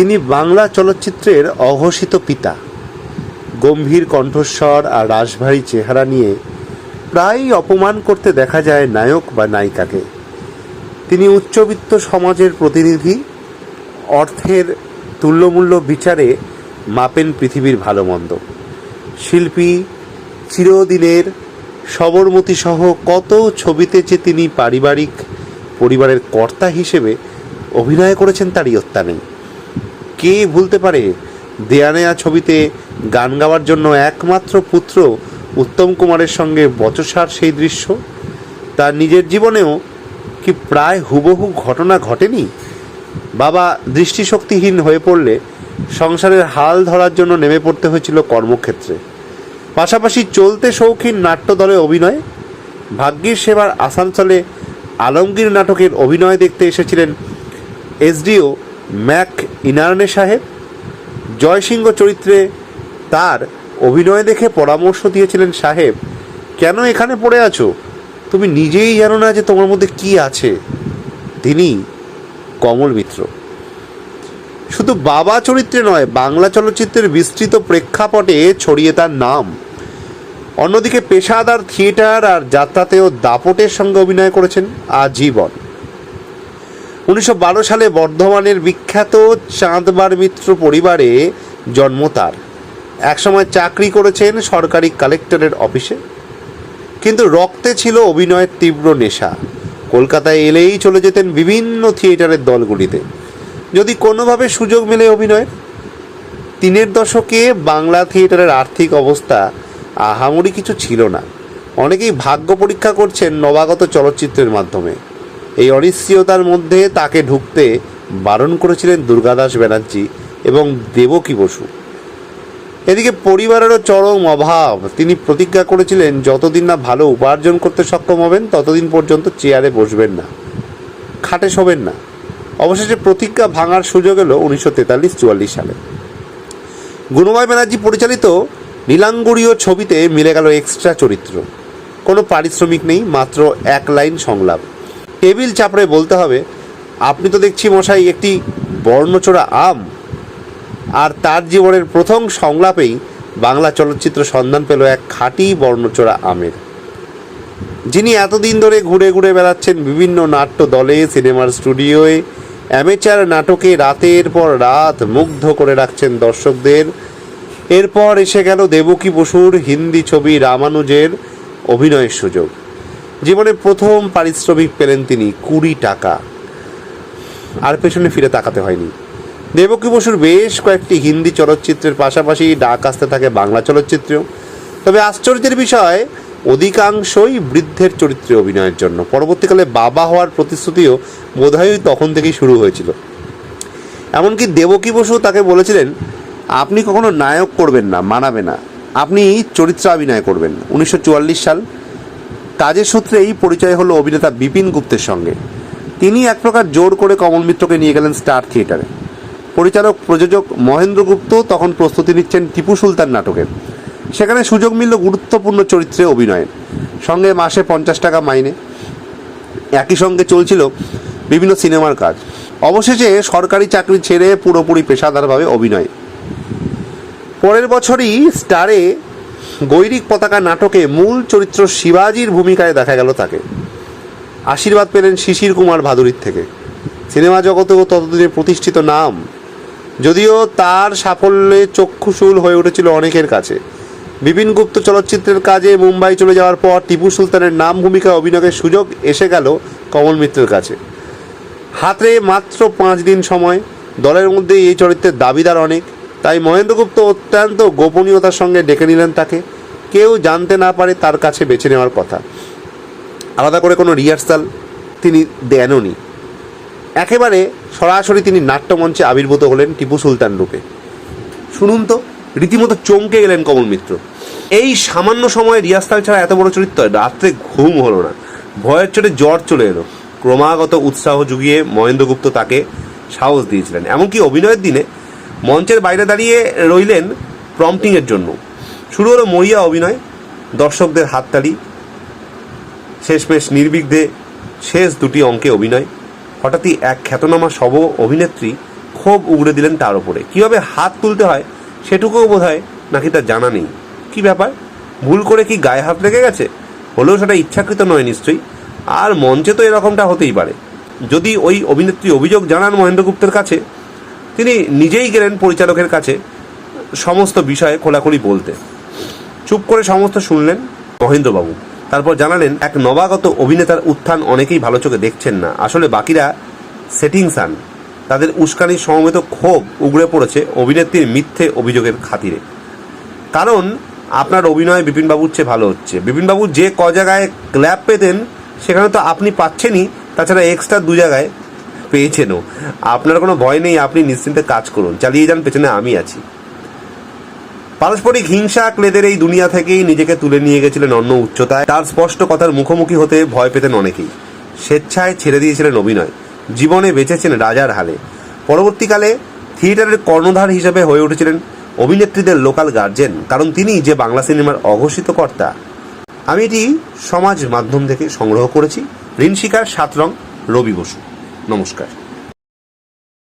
তিনি বাংলা চলচ্চিত্রের অঘোষিত পিতা। গম্ভীর কণ্ঠস্বর আর রাশভারী চেহারা নিয়ে প্রায়ই অপমান করতে দেখা যায় নায়ক বা নায়িকাকে। তিনি উচ্চবিত্ত সমাজের প্রতিনিধি, অর্থের তুল্যমূল্য বিচারে মাপেন পৃথিবীর ভালো মন্দ শিল্পী, চিরদিনের সবরমতী সহ কত ছবিতে যে তিনি পারিবারিক পরিবারের কর্তা হিসেবে অভিনয় করেছেন তার ইয়ত্তা নেই। কে ভুলতে পারে? দেয়ানেয়া ছবিতে গান গাওয়ার জন্য একমাত্র পুত্র উত্তম কুমারের সঙ্গে বচসার সেই দৃশ্য? তার নিজের জীবনেও কি প্রায় হুবহু ঘটনা ঘটেনি? বাবা দৃষ্টিশক্তিহীন হয়ে পড়লে সংসারের হাল ধরার জন্য নেমে পড়তে হয়েছিল কর্মক্ষেত্রে। পাশাপাশি চলতে শৌখিন নাট্যদলে অভিনয় ভাগ্যের সেবার আসানসোলে আলমগীর নাটকের অভিনয় দেখতে এসেছিলেন এসডিও ম্যাক ইনারনে সাহেব, জয়সিংহ চরিত্রে তার অভিনয় দেখে পরামর্শ দিয়েছিলেন, সাহেব, কেন এখানে পড়ে আছো? তুমি নিজেই জানো না যে তোমার মধ্যে কি আছে। তিনি কমল মিত্র। শুধু বাবা চরিত্রে নয়, বাংলা চলচ্চিত্রের বিস্তৃত প্রেক্ষাপটে ছড়িয়ে তার নাম। অন্যদিকে পেশাদার থিয়েটার আর যাত্রাতেও দাপটের সঙ্গে অভিনয় করেছেন আজীবন। উনিশশো বারো সালে বর্ধমানের বিখ্যাত চাঁদবার মিত্র পরিবারে জন্ম তার। একসময় চাকরি করেছেন সরকারি কালেক্টরের অফিসে। কিন্তু রক্তে ছিল অভিনয়ের তীব্র নেশা। কলকাতায় এলেই চলে যেতেন বিভিন্ন থিয়েটারের দলগুলিতে। যদি কোনোভাবে সুযোগ মেলে অভিনয়ের, তিনের দশকে বাংলা থিয়েটারের আর্থিক অবস্থা আহামরি কিছু ছিল না। অনেকেই ভাগ্য পরীক্ষা করছেন নবাগত চলচ্চিত্রের মাধ্যমে। এই অনিশ্চয়তার মধ্যে তাকে ঢুকতে বারণ করেছিলেন দুর্গাদাস ব্যানার্জি এবং দেবকী বসু। এদিকে পরিবারেরও চরম অভাব। তিনি প্রতিজ্ঞা করেছিলেন, যতদিন না ভালো উপার্জন করতে সক্ষম হবেন, ততদিন পর্যন্ত চেয়ারে বসবেন না। খাটে শোবেন না। অবশেষে প্রতিজ্ঞা ভাঙার সুযোগ এলো উনিশশো তেতাল্লিশ চুয়াল্লিশ সালে। গুণময় ব্যানার্জি পরিচালিত নীলাঙ্গুরীয় ছবিতে মিলে গেল এক্সট্রা চরিত্র। কোনো পারিশ্রমিক নেই, মাত্র এক লাইন সংলাপ। টেবিল চাপড়ে বলতে হবে, আপনি তো দেখছি মশাই একটি বর্ণচোরা আম। আর তার জীবনের প্রথম সংলাপেই বাংলা চলচ্চিত্র সন্ধান পেল এক খাঁটি বর্ণচোরা আমের। যিনি এতদিন ধরে ঘুরে ঘুরে বেড়াচ্ছেন বিভিন্ন নাট্য দলে, সিনেমার স্টুডিওয়ে, অ্যামেচার নাটকে রাতের পর রাত মুগ্ধ করে রাখছেন দর্শকদের। এরপর এসে গেল দেবকী বসুর হিন্দি ছবি রামানুজের অভিনয়ের সুযোগ। জীবনে প্রথম পারিশ্রমিক পেলেন তিনি কুড়ি টাকা। আর পেছনে ফিরে তাকাতে হয়নি। দেবকী বসুর বেশ কয়েকটি হিন্দি চলচ্চিত্রের পাশাপাশি ডাক আসতে থাকে বাংলা চলচ্চিত্রেও তবে আশ্চর্যের বিষয়, অধিকাংশই বৃদ্ধের চরিত্রে অভিনয়ের জন্য। পরবর্তীকালে বাবা হওয়ার প্রতিশ্রুতিও বোধহয় তখন থেকেই শুরু হয়েছিল। এমনকি দেবকী বসু তাকে বলেছিলেন, আপনি কখনো নায়ক করবেন না, মানাবে না। আপনি চরিত্রাভিনয় করবেন। উনিশশো চুয়াল্লিশ সাল কাজের সূত্রেই পরিচয় হলো অভিনেতা বিপিন গুপ্তের সঙ্গে। তিনি এক প্রকার জোর করে কমল মিত্রকে নিয়ে গেলেন স্টার থিয়েটারে। পরিচালক, প্রযোজক মহেন্দ্র গুপ্ত তখন প্রস্তুতি নিচ্ছেন টিপু সুলতান নাটকের সেখানে সুযোগ মিলল গুরুত্বপূর্ণ চরিত্রে অভিনয়ের। সঙ্গে মাসে পঞ্চাশ টাকা মাইনে। একই সঙ্গে চলছিল বিভিন্ন সিনেমার কাজ। অবশেষে সরকারি চাকরি ছেড়ে পুরোপুরি পেশাদারভাবে অভিনয়। পরের বছরই স্টারে গৈরিক পতাকা নাটকে মূল চরিত্র শিবাজির ভূমিকায় দেখা গেল তাকে। আশীর্বাদ পেলেন শিশির কুমার ভাদুরীর থেকে। সিনেমা জগতেও ততদিনে প্রতিষ্ঠিত নাম। যদিও তার সাফল্যে চক্ষুশূল হয়ে উঠেছিল অনেকের কাছে। বিপিন গুপ্ত চলচ্চিত্রের কাজে মুম্বাই চলে যাওয়ার পর টিপু সুলতানের নাম ভূমিকা অভিনয়ের সুযোগ এসে গেল কমল মিত্রের কাছে। হাতে মাত্র পাঁচ দিন সময়। দলের মধ্যে এই চরিত্রের দাবিদার অনেক। তাই মহেন্দ্রগুপ্ত অত্যন্ত গোপনীয়তার সঙ্গে ডেকে নিলেন তাকে। কেউ জানতে না পারে তার কাছে বেছে নেওয়ার কথা। আলাদা করে কোনো রিহার্সাল তিনি দেননি। একেবারে সরাসরি তিনি নাট্যমঞ্চে আবির্ভূত হলেন টিপু সুলতান রূপে। শুনুন তো, রীতিমতো চমকে গেলেন কমল মিত্র। এই সামান্য সময়ে রিহার্সাল ছাড়া এত বড় চরিত্র, রাত্রে ঘুম হলো না। ভয়ের চোটে জ্বর চলে এলো। ক্রমাগত উৎসাহ জুগিয়ে মহেন্দ্রগুপ্ত তাকে সাহস দিয়েছিলেন। এমনকি অভিনয়ের দিনে মঞ্চের বাইরে দাঁড়িয়ে রইলেন প্রম্পটিংয়ের জন্য। শুরু হলো মরিয়া অভিনয়, দর্শকদের হাততালি, শেষমেশ নির্বিঘ্নে শেষ দুটি অঙ্কে অভিনয়। হঠাৎই এক খ্যাতনামা সব অভিনেত্রী ক্ষোভ উগড়ে দিলেন তার উপরে। কীভাবে হাত তুলতে হয় সেটুকুও বোধ হয় নাকি তার জানা নেই। কি ব্যাপার? ভুল করে কি গায়ে হাত লেগে গেছে? হলেও সেটা ইচ্ছাকৃত নয় নিশ্চয়ই। আর মঞ্চে তো এরকমটা হতেই পারে। যদি ওই অভিনেত্রী অভিযোগ জানান মহেন্দ্র গুপ্তের কাছে, তিনি নিজেই গেলেন পরিচালকের কাছে সমস্ত বিষয়ে খোলাখুলি বলতে। চুপ করে সমস্ত শুনলেন মহেন্দ্রবাবু। তারপর জানালেন, এক নবাগত অভিনেতার উত্থান অনেকেই ভালো চোখে দেখছেন না। আসলে বাকিরা সেটিং সান তাদের উস্কানির সমবেত ক্ষোভ উগড়ে পড়েছে অভিনেত্রীর মিথ্যে অভিযোগের খাতিরে। কারণ আপনার অভিনয় বিপিনবাবুর চেয়ে ভালো হচ্ছে। বিপিনবাবু যে ক জায়গায় ক্ল্যাপ পেতেন, সেখানে তো আপনি পাচ্ছেনই। তাছাড়া এক্সট্রা দু জায়গায় পেয়েছেনও। আপনার কোনো ভয় নেই, আপনি নিশ্চিন্তে কাজ করুন। চালিয়ে যান, পেছনে আমি আছি। পারস্পরিক হিংসা ক্লেদের এই দুনিয়া থেকেই নিজেকে তুলে নিয়ে গেছিলেন অন্য উচ্চতায়। তার স্পষ্ট কথার মুখোমুখি হতে ভয় পেতেন অনেকেই। স্বেচ্ছায় ছেড়ে দিয়েছিলেন অভিনয়। জীবনে বেঁচেছেন রাজার হালে। পরবর্তীকালে থিয়েটারের কর্ণধার হিসেবে হয়ে উঠেছিলেন অভিনেত্রীদের লোকাল গার্জেন, কারণ তিনি যে বাংলা সিনেমার অঘোষিত কর্তা। আমি এটি সমাজ মাধ্যম থেকে সংগ্রহ করেছি। ঋণ শিকার সাত রং রবি বসু। নমস্কার।